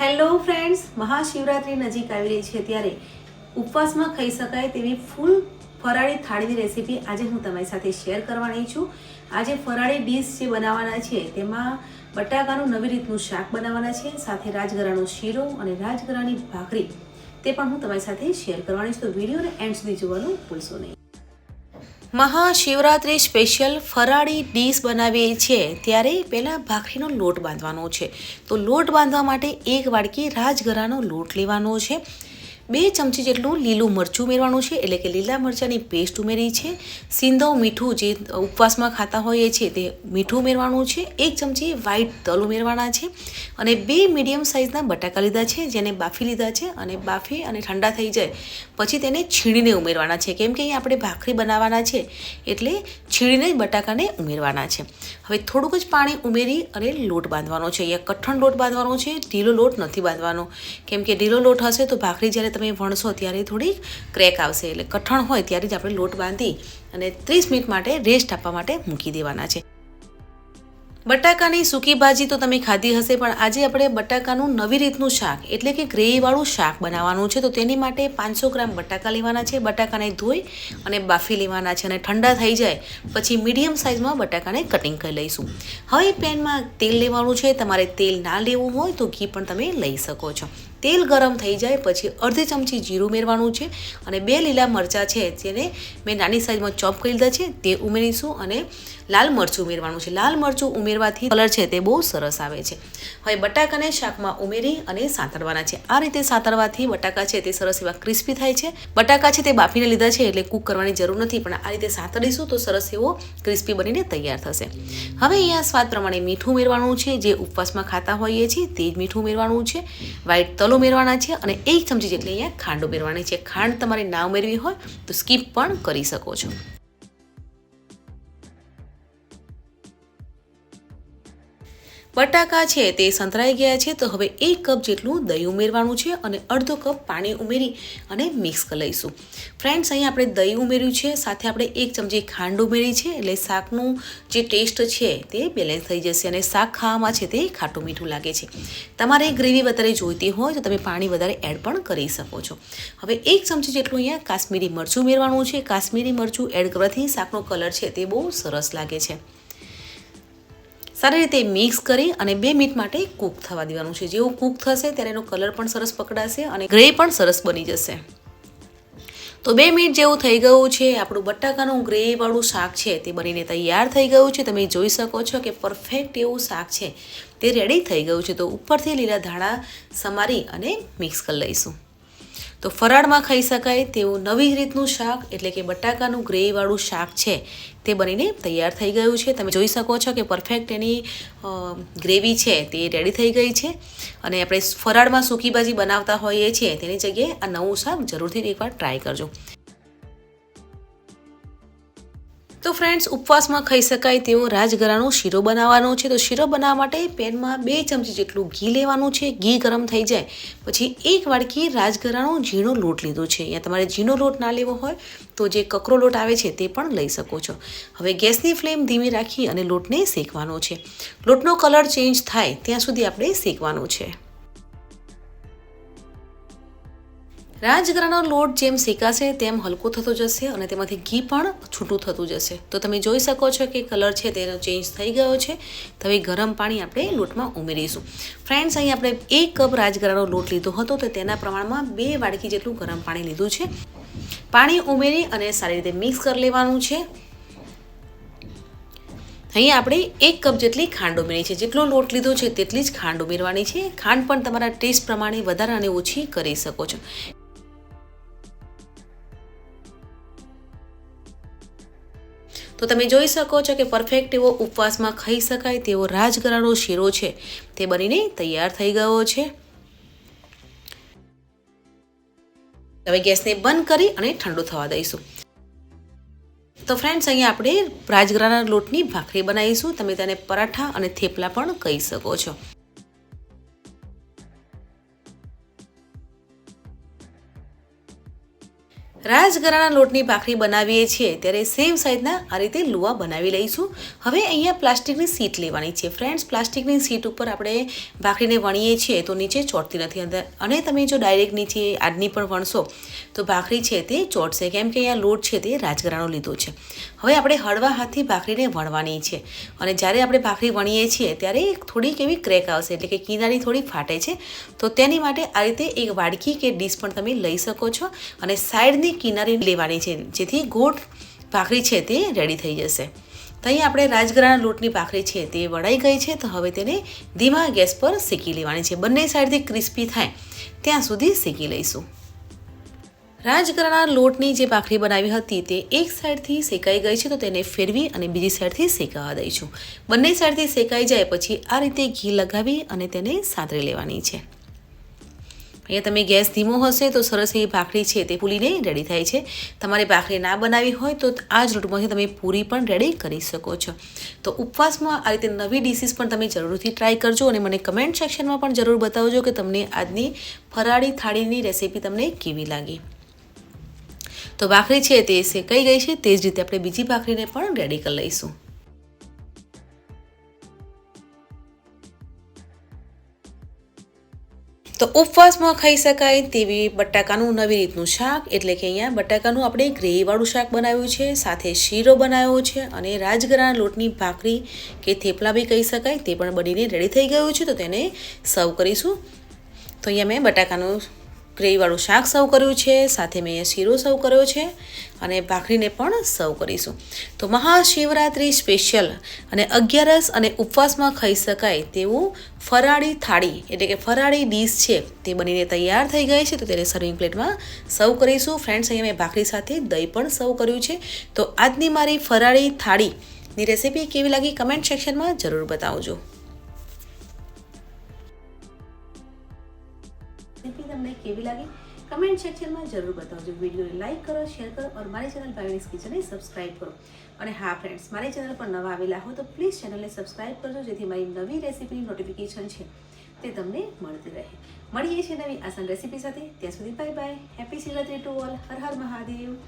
Hello friends Mahashivratri નજીક આવી રહી છે ત્યારે ઉપવાસમાં ખાઈ શકાય તેવી ફૂલ ફરાળી થાળીની રેસીપી આજે હું તમારી સાથે શેર કરવાની છું. આજે ફરાળી ડીશ જે બનાવવાના છે તેમાં બટાકાનું નવી રીતનું શાક બનાવવાના છે, સાથે રાજગરાનો શીરો અને રાજગરાની ભાખરી. તે પણ હું તમારી સાથે શેર કરવાની છું. તો વિડીયોને એન્ડ સુધી જોવાનું ભૂલશો નહીં. મહાશિવરાત્રિ સ્પેશિયલ ફરાળી ડીશ બનાવીએ છીએ ત્યારે પહેલાં ભાખરીનો લોટ બાંધવાનો છે. તો લોટ બાંધવા માટે એક વાડકી રાજગરાનો લોટ લેવાનો છે. બે ચમચી જેટલું લીલું મરચું ઉમેરવાનું છે, એટલે કે લીલા મરચાંની પેસ્ટ ઉમેરી છે. સિંધો મીઠું જે ઉપવાસમાં ખાતા હોઈએ છીએ તે મીઠું ઉમેરવાનું છે. એક ચમચી વ્હાઈટ તલ ઉમેરવાના છે અને બે મીડિયમ સાઇઝના બટાકા લીધા છે, જેને બાફી લીધા છે અને બાફી અને ઠંડા થઈ જાય. પછી તેને છીણીને ઉમેરવાના છે. કેમ કે અહીં આપણે ભાખરી બનાવવાના છે, એટલે છીણીને બટાકાને ઉમેરવાના છે. હવે થોડુંક જ પાણી ઉમેરી અને લોટ બાંધવાનો છે. અહીંયા કઠણ લોટ બાંધવાનો છે, ઢીલો લોટ નથી બાંધવાનો. કેમ કે ઢીલો લોટ હશે તો ભાખરી જ્યારે તમે વણશો ત્યારે થોડીક ક્રેક આવશે. એટલે કઠણ હોય ત્યારે જ આપણે લોટ બાંધી અને ત્રીસ મિનિટ માટે રેસ્ટ આપવા માટે મૂકી દેવાના છે. બટાકાની સૂકી ભાજી તો તમે ખાધી હશે, પણ આજે આપણે બટાકાનું નવી રીતનું શાક, એટલે કે ગ્રેવીવાળું શાક બનાવવાનું છે. તો તેની માટે પાંચસો ગ્રામ બટાકા લેવાના છે. બટાકાને ધોઈ અને બાફી લેવાના છે અને ઠંડા થઈ જાય પછી મીડિયમ સાઇઝમાં બટાકાને કટિંગ કરી લઈશું. હવે પેનમાં તેલ લેવાનું છે. તમારે તેલ ના લેવું હોય તો ઘી પણ તમે લઈ શકો છો. તેલ ગરમ થઈ જાય પછી અડધી ચમચી જીરું ઉમેરવાનું છે અને બે લીલા મરચાં છે જેને મેં નાની સાઇઝમાં ચોપ કરી લીધા છે તે ઉમેરીશું અને લાલ મરચું ઉમેરવાનું છે. લાલ મરચું ઉમેરવાથી કલર છે તે બહુ સરસ આવે છે. હવે બટાકાને શાકમાં ઉમેરી અને સાંતળવાના છે. આ રીતે સાંતળવાથી બટાકા છે તે સરસ એવા ક્રિસ્પી થાય છે. બટાકા છે તે બાફીને લીધા છે એટલે કૂક કરવાની જરૂર નથી પણ આ રીતે સાંતળીશું તો સરસ એવો ક્રિસ્પી બનીને તૈયાર થશે. હવે અહીંયા સ્વાદ પ્રમાણે મીઠું ઉમેરવાનું છે. જે ઉપવાસમાં ખાતા હોઈએ છીએ તે જ મીઠું ઉમેરવાનું છે. વ્હાઈટ તલ ઉમેરવાના છે અને એક ચમચી જેટલી અહીંયા ખાંડ ઉમેરવાની છે. ખાંડ તમારે ના ઉમેરવી હોય તો સ્કીપ પણ કરી શકો છો. બટાકા છે તે સંતરાઈ ગયા છે, તો હવે એક કપ જેટલું દહીં ઉમેરવાનું છે અને અડધો કપ પાણી ઉમેરી અને મિક્સ કરી લઈશું. ફ્રેન્ડ્સ અહીં આપણે દહીં ઉમેર્યું છે, સાથે આપણે એક ચમચી ખાંડ ઉમેરી છે, એટલે શાકનું જે ટેસ્ટ છે તે બેલેન્સ થઈ જશે અને શાક ખાવામાં છે તે ખાટું મીઠું લાગે છે. તમારે ગ્રેવી વધારે જોઈતી હોય તો તમે પાણી વધારે એડ પણ કરી શકો છો. હવે એક ચમચી જેટલું અહીંયા કાશ્મીરી મરચું ઉમેરવાનું છે. કાશ્મીરી મરચું એડ કરવાથી શાકનો કલર છે તે બહુ સરસ લાગે છે. સારી રીતે મિક્સ કરી અને બે મિનિટ માટે કૂક થવા દેવાનું છે. જેવું કૂક થશે ત્યારે એનો કલર પણ સરસ પકડાશે અને ગ્રેવી પણ સરસ બની જશે. તો બે મિનિટ જેવું થઈ ગયું છે. આપણું બટાકાનું ગ્રેવીવાળું શાક છે તે બનીને તૈયાર થઈ ગયું છે. તમે જોઈ શકો છો કે પરફેક્ટ એવું શાક છે. તે રેડી થઈ ગયું છે. તો ઉપરથી લીલા ધાણા સમારી અને મિક્સ કરી લઈશું. તો ફરાળમાં ખાઈ શકાય તેવું નવી રીતનું શાક એટલે કે બટાકાનું ગ્રેવીવાળું શાક છે તે બનીને તૈયાર થઈ ગયું છે. તમે જોઈ શકો છો કે પરફેક્ટ એની ગ્રેવી છે તે રેડી થઈ ગઈ છે અને આપણે ફરાળમાં સૂકી ભાજી બનાવતા હોઈએ છીએ તેની જગ્યાએ આ નવું શાક જરૂરથી એકવાર ટ્રાય કરજો. તો ફ્રેન્ડ્સ ઉપવાસમાં ખાઈ શકાય તેવો રાજગરાનો શીરો બનાવવાનો છે. તો શીરો બનાવવા માટે પેનમાં બે ચમચી જેટલું ઘી લેવાનું છે. ઘી ગરમ થઈ જાય, પછી એક વાડકી રાજગરાનો ઝીણો લોટ લીધો છે. યા તમારે ઝીણો લોટ ના લેવો હોય તો જે કકરો લોટ આવે છે તે પણ લઈ શકો છો. હવે ગેસની ફ્લેમ ધીમી રાખી અને લોટને શેકવાનો છે. લોટનો કલર ચેન્જ થાય ત્યાં સુધી આપણે શેકવાનો છે. રાજગરાનો લોટ જેમ શેકાશે તેમ હલકો થતો જશે અને તેમાંથી ઘી પણ છૂટું થતું જશે. તો તમે જોઈ શકો છો કે કલર છે તેનો ચેન્જ થઈ ગયો છે. તો હવે ગરમ પાણી આપણે લોટમાં ઉમેરીશું. ફ્રેન્ડ્સ, અહીં આપણે એક કપ રાજગરાનો લોટ લીધો હતો તો તેના પ્રમાણમાં બે વાડકી જેટલું ગરમ પાણી લીધું છે. પાણી ઉમેરી અને સારી રીતે મિક્સ કરી લેવાનું છે. અહીં આપણે એક કપ જેટલી ખાંડ ઉમેરી છે. જેટલો લોટ લીધો છે, તેટલી જ ખાંડ ઉમેરવાની છે. ખાંડ પણ તમારા ટેસ્ટ પ્રમાણે વધારે અને ઓછી કરી શકો છો. તો તમે જોઈ શકો છો કે પરફેક્ટ એવો ઉપવાસમાં ખાઈ શકાય તેવો રાજગરાનો શીરો છે. તે બનીને તૈયાર થઈ ગયો છે. હવે ગેસને બંધ કરી અને ઠંડુ થવા દઈશું. તો ફ્રેન્ડ્સ અહીંયા આપણે રાજગરાના લોટની ભાખરી બનાવીશું. તમે તેને પરાઠા અને થેપલા પણ કહી શકો છો. રાજગરાના લોટની ભાખરી બનાવીએ છીએ ત્યારે સેમ સાઈઝના આ રીતે લુવા બનાવી લઈશું. હવે અહીંયા પ્લાસ્ટિકની સીટ લેવાની છે. ફ્રેન્ડ્સ, પ્લાસ્ટિકની સીટ ઉપર આપણે ભાખરીને વણીએ છીએ તો નીચે ચોટતી નથી અંદર. અને તમે જો ડાયરેક્ટ નીચે આજની પણ વણશો, તો ભાખરી છે તે ચોટશે. કેમ કે અહીંયા લોટ છે તે રાજગરાનો લીધો છે. હવે આપણે હળવા હાથથી ભાખરીને વણવાની છે. અને જ્યારે આપણે ભાખરી વણીએ છીએ ત્યારે થોડીક એવી ક્રેક આવશે, એટલે કે કિનારી થોડી ફાટે છે. તો તેની માટે આ રીતે એક વાડકી કે ડીશ પણ તમે લઈ શકો છો. અને સાઈડની કિનારી લેવાની છે. જેથી ગોળ ભાખરી છે તે રેડી થઈ જશે. તો અહીં આપણે રાજગરાના લોટની ભાખરી છે તે વળાઈ ગઈ છે. તો હવે તેને ધીમા ગેસ પર શેકી લેવાની છે. બંને સાઈડથી ક્રિસ્પી થાય ત્યાં સુધી શેકી લઈશું. રાજગરાના લોટની જે ભાખરી બનાવી હતી તે એક સાઈડથી શેકાઈ ગઈ છે. તો તેને ફેરવી અને બીજી સાઈડથી શેકાવા દઈશું. બંને સાઈડથી શેકાઈ જાય પછી આ રીતે ઘી લગાવી અને તેને સાંતળી લેવાની છે. અહીંયા તમે ગેસ ધીમો હશે તો સરસ એવી ભાખરી છે તે ફૂલીને રેડી થાય છે. તમારે ભાખરી ના બનાવી હોય તો આ જ રૂટમાંથી તમે પૂરી પણ રેડી કરી શકો છો. તો ઉપવાસમાં આ રીતે નવી ડિશિસ પણ તમે જરૂરથી ટ્રાય કરજો અને મને કમેન્ટ સેક્શનમાં પણ જરૂર બતાવજો કે તમને આજની ફરાળી થાળીની રેસીપી તમને કેવી લાગી. તો ભાખરી છે તે શેકાઈ ગઈ છે, તે જ રીતે આપણે બીજી ભાખરીને પણ રેડી કરી લઈશું. તો ઉપવાસમાં ખાઈ શકાય તેવી બટાકાનું નવી રીતનું શાક. એટલે કે અહીંયા બટાકાનું આપણે ગ્રેવીવાળું શાક બનાવ્યું છે, સાથે શીરો બનાવ્યો છે અને રાજગરાના લોટની ભાખરી કે થેપલા બી કહી શકાય, તે પણ બનીને રેડી થઈ ગયું છે. તો તેને સર્વ કરીશું. તો અહીંયા મેં બટાકાનું ગ્રેવીવાળું શાક સર્વ કર્યું છે, સાથે મેં શીરો સર્વ કર્યો છે અને ભાખરીને પણ સર્વ કરીશું. તો મહાશિવરાત્રિ સ્પેશિયલ અને અગિયારસ અને ઉપવાસમાં ખાઈ શકાય તેવું ફરાળી થાળી, એટલે કે ફરાળી ડીશ છે, તે બનીને તૈયાર થઈ ગઈ છે, તો તેને સર્વિંગ પ્લેટમાં સર્વ કરીશું. ફ્રેન્ડ્સ અહીંયા મેં ભાખરી સાથે દહીં પણ સર્વ કર્યું છે. તો આજની મારી ફરાળી થાળીની રેસીપી કેવી લાગી? કમેન્ટ સેક્શનમાં જરૂર બતાવજો. તમને કેવી લાગી? કમેન્ટ સેક્શનમાં જરૂર બતાવજો. વિડીયોને લાઇક કરો શેર કરો અને મારી ચેનલ ભાવિનીસ કિચનને સબસ્ક્રાઇબ કરો. અને હા ફ્રેન્ડ્સ મારી ચેનલ પર નવા આવેલા હો તો પ્લીઝ ચેનલને સબસ્ક્રાઇબ કરજો, જેથી મારી નવી રેસીપીની નોટિફિકેશન છે તે તમને મળતી રહે. મળીએ છીએ નવી આસાન રેસીપી સાથે. ત્યાં સુધી bye bye happy Shivratri to all Har Har Mahadev.